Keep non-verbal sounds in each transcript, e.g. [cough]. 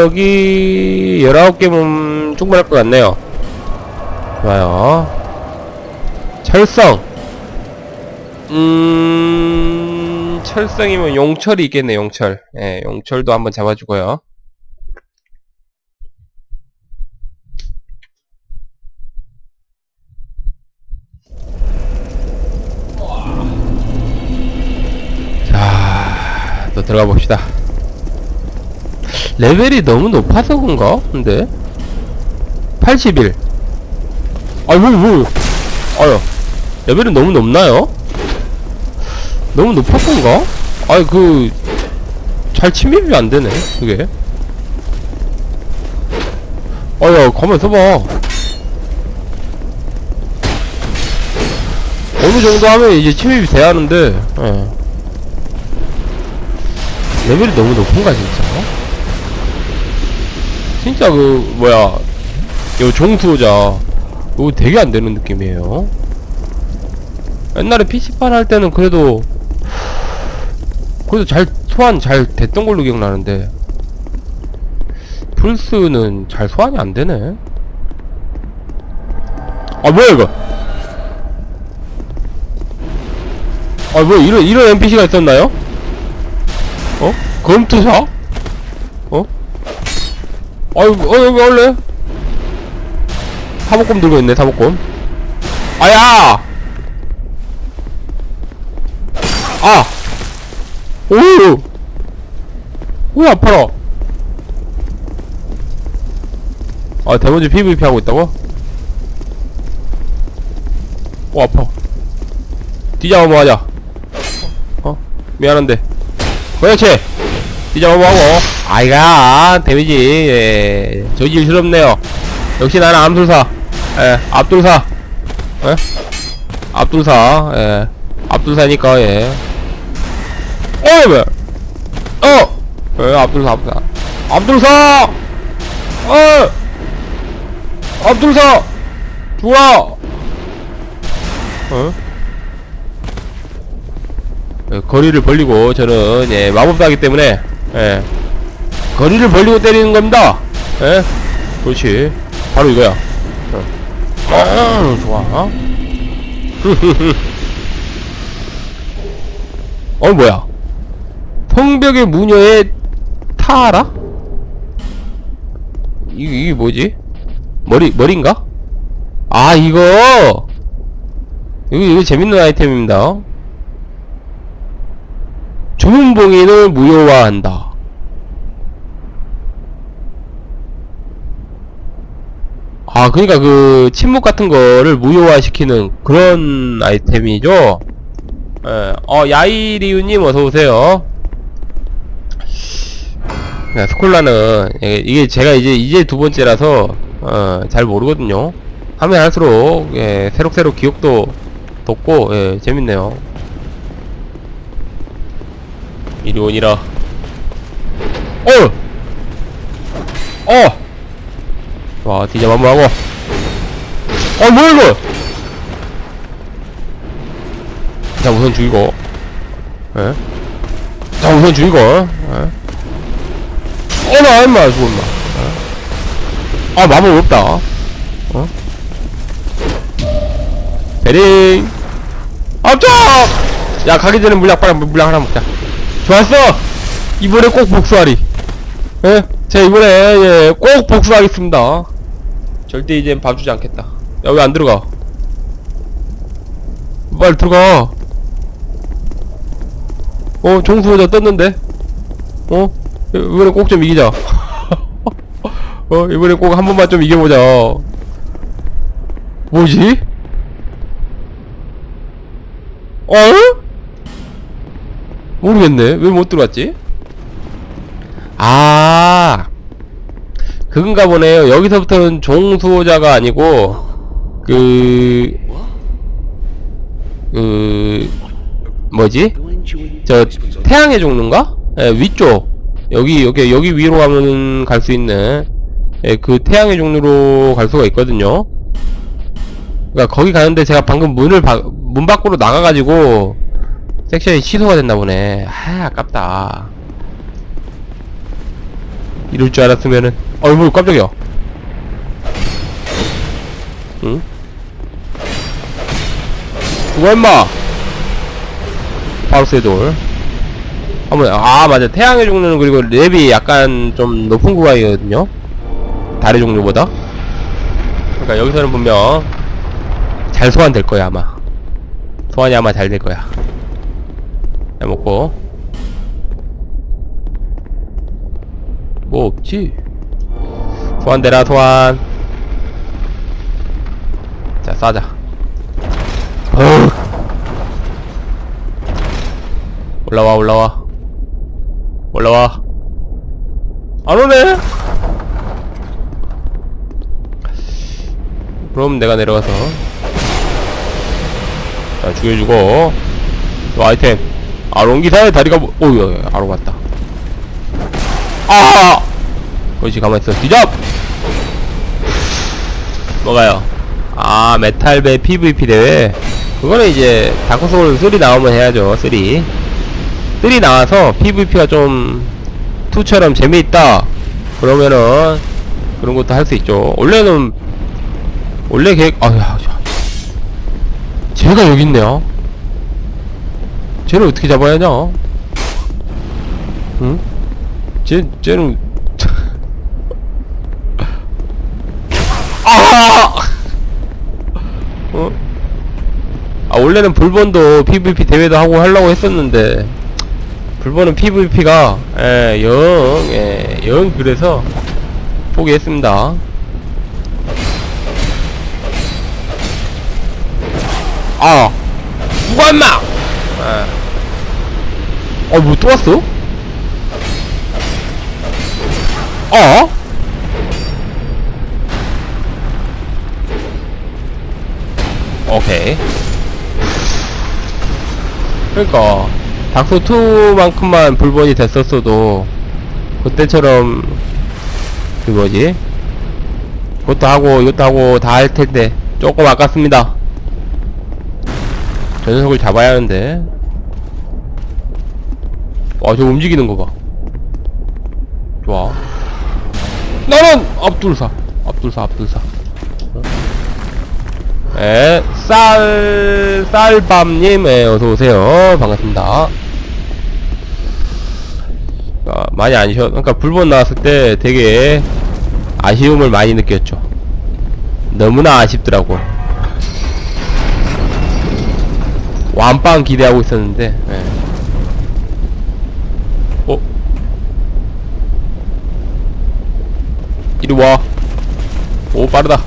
여기 19개면 충분할 것 같네요. 좋아요. 철성. 음, 철성이면 용철이 있겠네, 용철. 예, 용철도 한번 잡아주고요. 자, 또 들어가 봅시다. 레벨이 너무 높아서 그런가? 근데 81 아이 뭐 뭐. 아유 레벨이 너무 높나요? 너무 높았던가? 아이 그잘 침입이 안 되네 그게 아야 가만 있어봐 어느 정도 하면 이제 침입이 돼야 하는데 예. 레벨이 너무 높은가 진짜 진짜 그 뭐야 요 종수자 이거 되게 안 되는 느낌이에요 옛날에 PC판 할 때는 그래도 그래도 잘 소환 잘 됐던 걸로 기억나는데 플스는 잘 소환이 안 되네 아 뭐야 이거 아 뭐야 이런 이런 NPC가 있었나요? 어? 검투사? 어? 아유, 어, 여기 원래? 사복검 들고 있네, 사복검. 아야! 아! 오! 오, 아파라. 아, 대문지 PVP 하고 있다고? 오, 아파. 뒤져 한번 하자. 어? 미안한데. 그렇지! 뒤져 한번 하고. 아이가, 데미지, 예. 저질스럽네요. 역시 나는 암술사. 예, 압둘사. 예? 압둘사, 예. 압둘사니까, 예. 어, 왜? 어! 예, 압둘사, 압둘사. 압둘사! 어! 압둘사! 좋아! 어? 예, 거리를 벌리고, 저는, 예, 마법사기 때문에, 예. 거리를 벌리고 때리는 겁니다. 예? 그렇지. 바로 이거야. 어. 아, 좋아. 어, [laughs] 뭐야? 성벽의 무녀의 타라? 이게, 이게 뭐지? 머리, 머리인가? 아, 이거! 이거, 이거 재밌는 아이템입니다. 주문봉인을 무효화한다. 아, 그니까 그, 침묵 같은 거를 무효화 시키는 그런 아이템이죠? 예, 어, 야이리우님 어서오세요. 네, 스콜라는, 예, 이게 제가 이제, 이제 두 번째라서, 어, 잘 모르거든요. 하면 할수록, 예, 새록새록 기억도 돋고, 예, 재밌네요. 이리 오니라. 어! 어! 와, 디자 한번 하고. 어, 뭐야, 이거! 자, 우선 죽이고. 예? 자, 우선 죽이고. 예? 어, 나, 임마, 죽어, 임마. 예? 아, 마법 없다. 어? 베링! 앞쪽! 야, 가기 전에 물약, 빨리 물약 하나 먹자. 좋았어! 이번에 꼭 복수하리. 예? 제가 이번에, 예, 꼭 복수하겠습니다. 절대 이젠 봐주지 않겠다. 야, 왜 안 들어가? 빨리 들어가. 어, 종수호자 떴는데? 어? 이번에 꼭좀 이기자. [laughs] 어, 이번에 꼭한 번만 좀 이겨보자. 뭐지? 어? 모르겠네. 왜 못 들어왔지? 아, 그건가 보네요. 여기서부터는 종수호자가 아니고, 그, 그, 뭐지? 저, 태양의 종류인가? 예, 위쪽. 여기, 여기, 여기 위로 가면 갈 수 있는, 예, 그 태양의 종류로 갈 수가 있거든요. 그니까 거기 가는데 제가 방금 문을, 바, 문 밖으로 나가가지고, 섹션이 취소가 됐나 보네. 아, 아깝다. 이럴 줄 알았으면은 어이구 깜짝이야. 응? 누가 임마! 바로 쇠돌. 한번 아 맞아. 태양의 종류는 그리고 랩이 약간 좀 높은 구간이거든요? 달의 종류보다? 그러니까 여기서는 분명 잘 소환될 거야 아마. 소환이 아마 잘 될 거야. 잘 먹고. 뭐 없지 소환되라 소환. 자 싸자. 올라와 올라와. 올라와. 안 오네. 그럼 내가 내려가서. 자 죽여주고. 요 아이템. 아롱기사의 다리가 뭐 오유 아롱 왔다. 아! 그렇지 가만있어. 뒤잡 뭐가요? 아 메탈배 PVP 대회. 그거는 이제 다크소울 3 나오면 해야죠 3 3 나와서 PVP가 좀 2처럼 재미있다. 그러면은 그런 것도 할 수 있죠. 원래는 원래 계획 아야 야. 쟤가 여기 있네요. 쟤를 어떻게 잡아야 하냐? 응? 쟤, 쟤는 아! 어? 아 원래는 불본도 PVP 대회도 하고 하려고 했었는데 불본은 PVP가 예, 영, 예, 영 그래서 포기했습니다. 아, 누가 임마! 예. 어, 뭐 또 왔어? 어? 오케이. 그러니까 닥소 2만큼만 불본이 됐었어도 그때처럼 그 뭐지? 그것도 하고 이것도 하고 다 할 텐데 조금 아깝습니다. 저 녀석을 잡아야 하는데. 와, 저 움직이는 거 봐. 좋아. 나는 압둘사. 압둘사, 압둘사. 예, 쌀, 쌀밤님, 예, 어서오세요. 반갑습니다. 아, 많이 아쉬워. 그러니까 불본 나왔을 때 되게 아쉬움을 많이 느꼈죠. 너무나 아쉽더라고. 완빵 기대하고 있었는데, 예. 어? 이리 와. 오, 빠르다.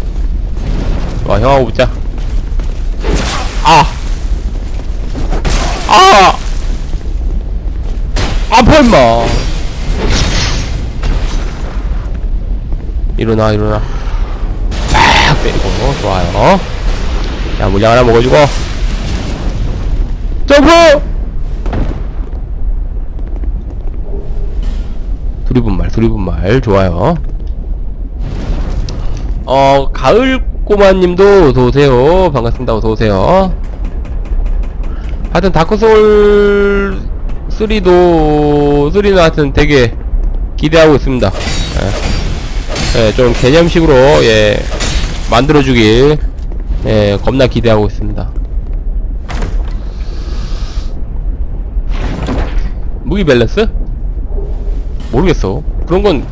와, 형하고 붙자. 아! 아! 아파, 임마! 일어나, 일어나. 딱 때리고, 좋아요. 자, 물량 하나 먹어주고. 점프! 두리분말, 두리분말. 좋아요. 어, 가을 꼬마님도 어서오세요. 반갑습니다. 어서오세요. 하여튼, 다크소울 3도, 3는 하여튼 되게 기대하고 있습니다. 예, 예, 좀 개념식으로, 예, 만들어주길, 예, 겁나 기대하고 있습니다. 무기 밸런스? 모르겠어. 그런 건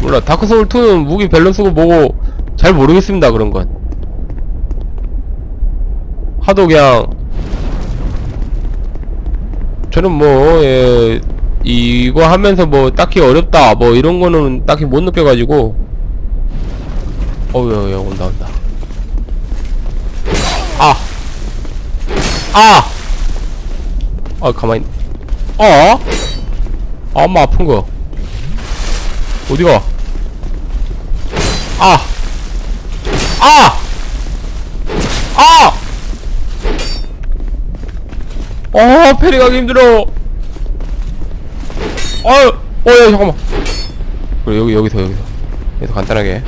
몰라. 다크소울 2는 무기 밸런스고 뭐고 잘 모르겠습니다. 그런 건. 하도 그냥 저는 뭐 예, 이거 하면서 뭐 딱히 어렵다 뭐 이런 거는 딱히 못 느껴가지고 어우 야, 야 온다 온다 아 아! 아 가만히 어? 아, 엄마 아픈 거. 어디가? 아! 아! 아! 어, 페리 가기 힘들어. 아유, 어, 야, 잠깐만. 그래, 여기, 여기서, 여기서. 여기서 간단하게.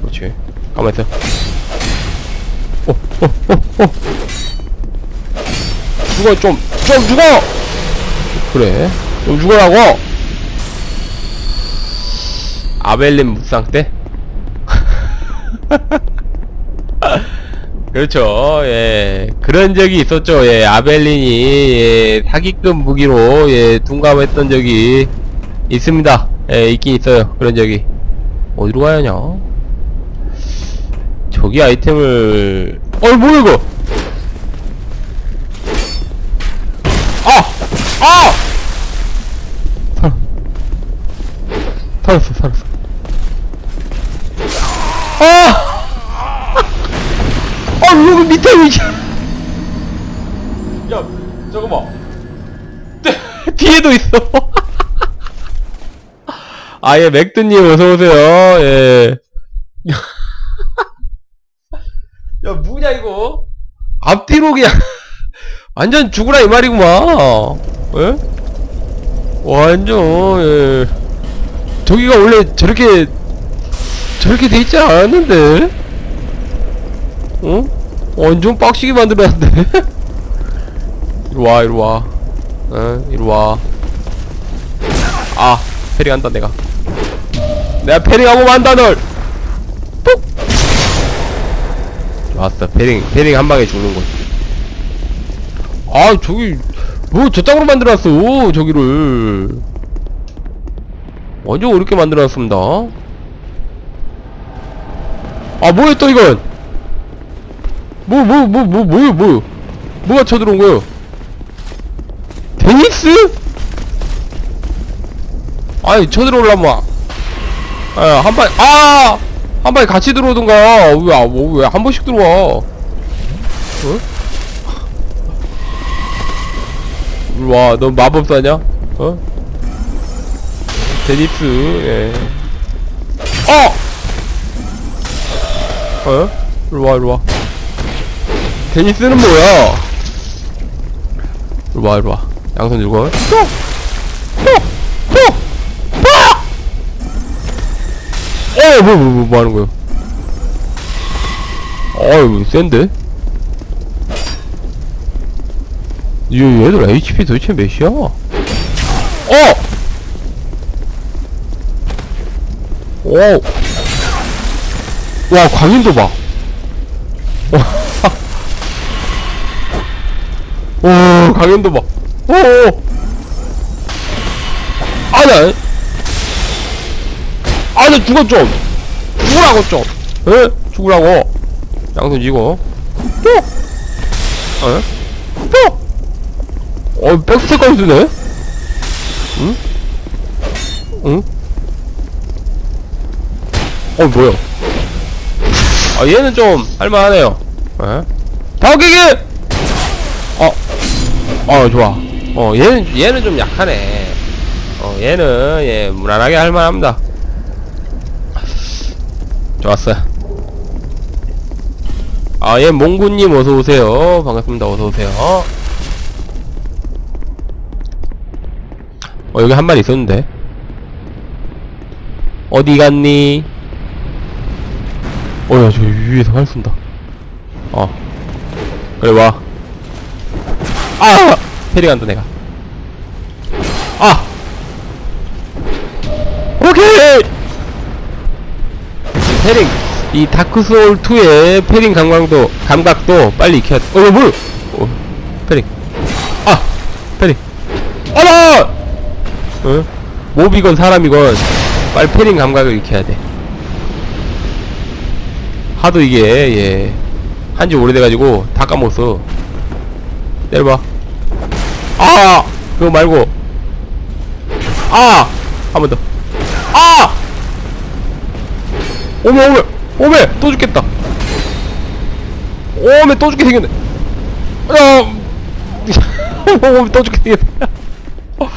그렇지. 가만히 있어. 어, 어, 어, 어. 죽어, 좀, 좀 죽어! 그래 좀 죽어라고 아벨린 묵상 때? [laughs] 그렇죠. 예. 그런 적이 있었죠. 예. 아벨린이 예, 사기급 무기로 예, 둔감했던 적이 있습니다. 예, 있긴 있어요. 그런 적이. 어디로 가야 하냐? 저기 아이템을 어이 뭐야 이거? 아! 아! 살았, 살았어, 살았어. 아! 아, 여기 밑에 왜 이렇게. 야, 잠깐만. 뒤에도 있어. 아, 예, 맥두님 어서오세요. 예. 야, 뭐냐, 이거? 앞뒤로 그냥. 완전 죽으라 이 말이구만. 예? 완전, 예. 저기가 원래 저렇게, 저렇게 돼 있지 않았는데? 어? 완전 빡시게 만들었는데? [laughs] 이리 와, 이리 와. 어, 이리 와. 아, 패링한다, 내가. 내가 패링하고 만다, 널! ปุ๊! 좋았어. 패링, 패링 한 방에 죽는 거지. 아, 저기, 뭐, 저짝으로 만들어놨어, 저기를. 완전 어렵게 만들어놨습니다. 아, 뭐야, 또 이건? 뭐, 뭐, 뭐, 뭐, 뭐요, 뭐. 뭐가 쳐들어온 거요? 데니스? 아니, 쳐들어올라면, 아, 한 발, 아! 한 발에 같이 들어오던가. 왜, 아, 뭐, 왜, 한 번씩 들어와. 어? 와, 넌 마법사냐? 어? 데니스, 예. 어! 어? 일로 와, 일로 와. 데니스는 뭐야? 일로 와, 일로 와. 양손 들고. 또! 어, 뭐, 뭐, 뭐, 뭐 하는 거야? 어이, 센데? 얘, 얘들 HP 도대체 몇이야? 어! 오! 와, 광인도 봐. [laughs] 오, 강현도 봐. 오, 오. 아, 나. 아, 나 죽어, 좀. 죽으라고, 좀. 에? 죽으라고. 양손 쥐고. 또! 에? 또! 어, 백스까지 쓰네? 응? 응? 어, 뭐야? 아, 얘는 좀, 할만하네요. 에? 다기기! 어, 어, 좋아. 어, 얘는, 얘는 좀 약하네. 어, 얘는, 예, 무난하게 할만합니다. 좋았어요. 아, 예, 몽구님 어서오세요. 반갑습니다. 어서오세요. 어, 여기 한 마리 있었는데. 어디 갔니? 어, 야, 저 위에서 활 쏜다. 어. 그래, 와. 아! 패링한다, 내가. 아! 오케이! 패링. 이 다크소울 2의 패링 감각도, 감각도 빨리 익혀야 돼. 어, 뭐! 어, 패링. 아! 패링. 어라! 어? 몹이건 사람이건 빨리 패링 감각을 익혀야 돼. 하도 이게, 예. 한지 오래돼가지고 다 까먹었어. 때려봐. 아! 그거 말고. 아! 한 번 더. 아! 오메, 오메! 오메! 또 죽겠다. 오메, 또 죽게 생겼네. 야! [laughs] 오메, 또 죽게 생겼네. 어,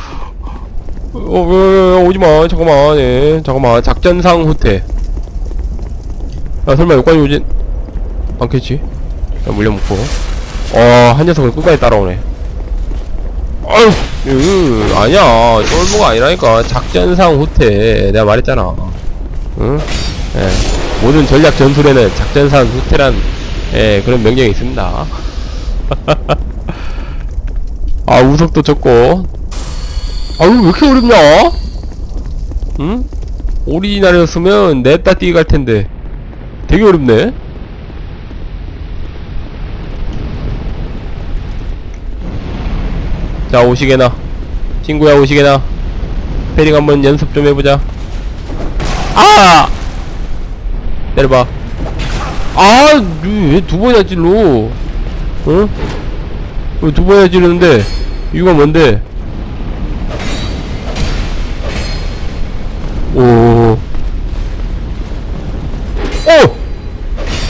어, 어, 오지마. 잠깐만, 예. 잠깐만. 작전상 후퇴. 야, 설마 여기까지 오진 않겠지? 야, 물려먹고. 어, 한 녀석을 끝까지 따라오네. 아유, 으, 아니야. 쫄보가 아니라니까. 작전상 후퇴. 내가 말했잖아. 응? 예. 모든 전략 전술에는 작전상 후퇴란, 예, 그런 명령이 있습니다. [laughs] 아, 우석도 적고. 아유, 왜 이렇게 어렵냐? 응? 오리지널이었으면 냈다 뛰기 갈 텐데. 되게 어렵네. 자, 오시게나. 친구야, 오시게나. 패링 한번 연습 좀 해보자. 아! 내려봐. 아, 왜 두 번이나 찔러? 응? 왜두 번이나 찌르는데? 이유가 뭔데?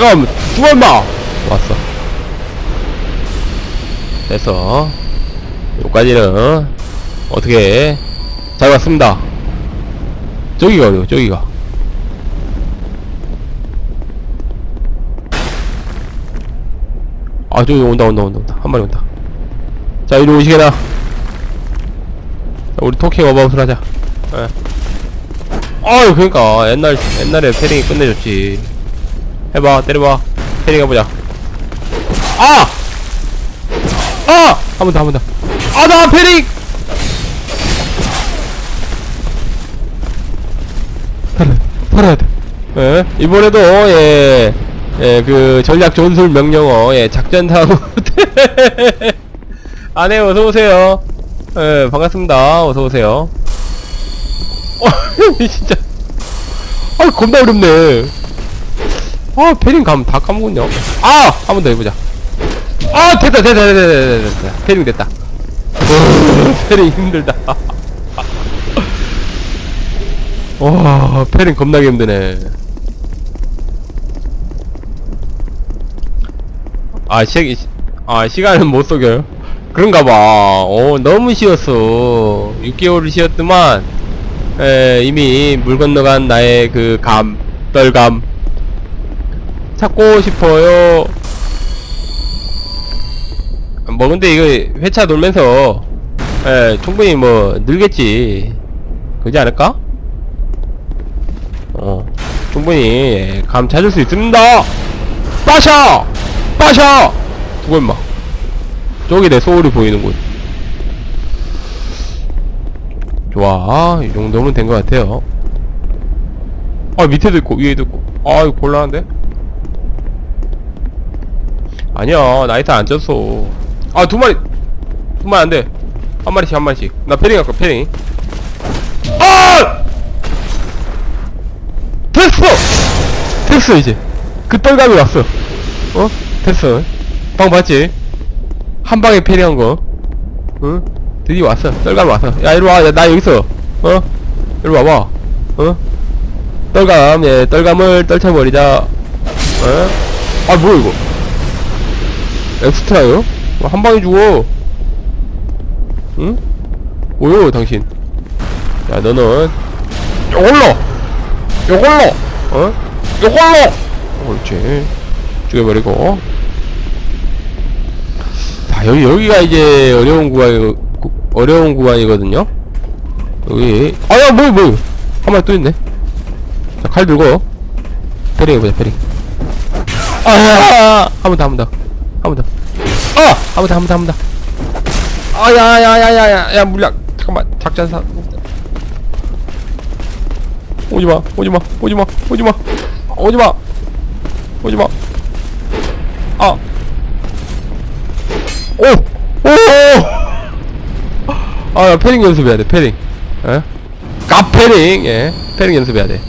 야, 뭐, 죽어, 임마! 왔어. 됐어. 여기까지는, 어떻게, 잘 왔습니다. 저기가 어려워, 저기가. 아, 저기 온다, 온다, 온다, 온다. 한 마리 온다. 자, 이리 오시게나. 자, 우리 토킹 어바웃을 하자. 예. 아유, 그니까, 옛날, 옛날에 패링이 끝내줬지. 해봐, 때려봐. 패링 해보자. 아! 아! 한 번 더, 한 번 더. 아, 나 패링! 팔아야 돼. 예, 이번에도, 예, 예, 그, 전략 전술 명령어, 예, 작전 사고. 아, 네, 어서 오세요. 예, 반갑습니다. 어서 오세요. 어, [laughs] 진짜. 아, 겁나 어렵네. 아, 패링 감, 다 까먹었냐. 아! 한 번 더 해보자. 아, 됐다, 됐다, 됐다, 됐다, 됐다. 패링 됐다. 어, 패링 [laughs] 힘들다. [laughs] 와, 패링 겁나게 힘드네. 아, 시, 아, 시간은 못 속여요. 그런가 봐. 어, 너무 쉬웠어. 6개월을 쉬었더만, 에, 이미 물 건너간 나의 그 감, 떨감. 찾고 싶어요. 뭐, 근데 이거 회차 돌면서, 에, 충분히 뭐, 늘겠지. 그지 않을까? 어, 충분히, 예, 감 찾을 수 있습니다! 빠샤! 빠샤! 죽어, 임마. 저기 내 소울이 보이는군. 좋아. 이 정도면 된 것 같아요. 아, 밑에도 있고, 위에도 있고. 아, 이거 곤란한데? 아니야, 나이트 안 쪘어. 아, 두 마리! 두 마리 안 돼. 한 마리씩, 한 마리씩. 나 패링 할까, 패링. 아! 됐어! 됐어, 이제. 그 떨감이 왔어. 어? 됐어. 방 봤지? 한 방에 패링한 거. 응? 드디어 왔어. 떨감 왔어. 야, 이리 와. 야, 나 여기 있어. 어? 이리 와봐. 어? 떨감, 예, 떨감을 떨쳐버리자. 어? 아, 뭐야, 이거? 엑스트라요? 어, 한 방에 죽어. 응? 뭐요, 당신? 야, 너는, 요걸로! 요걸로! 어? 요걸로! 옳지. 죽여버리고. 자, 여기, 여기가 이제 어려운 구간, 구, 어려운 구간이거든요? 여기, 아, 야, 뭐, 뭐. 한 마리 또 있네. 자, 칼 들고. 패링 해보자, 패링. 아, 한번 더, 한번 더. 한 번 더. 아! 한번 더, 한 번 더, 한 번 더. 아, 야, 야, 야, 야, 야, 야, 물약. 잠깐만, 작전사. 오지 마, 오지 마, 오지 마, 오지 마, 오지 마, 오지 마. 아. 오! 오! 아, 야, 패링 연습해야 돼, 패링. 예? 가 패링, 예. 패링 연습해야 돼.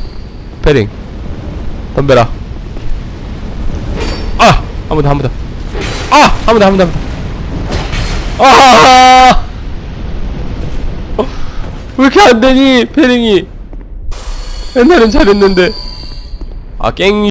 패링. 덤벼라. 아! 한 번 더, 한 번 더. 아! 한 번 더, 한 번 더, 한 번 더. 아! 어? 왜 이렇게 안 되니, 패링이? 옛날엔 잘했는데. 아, 깽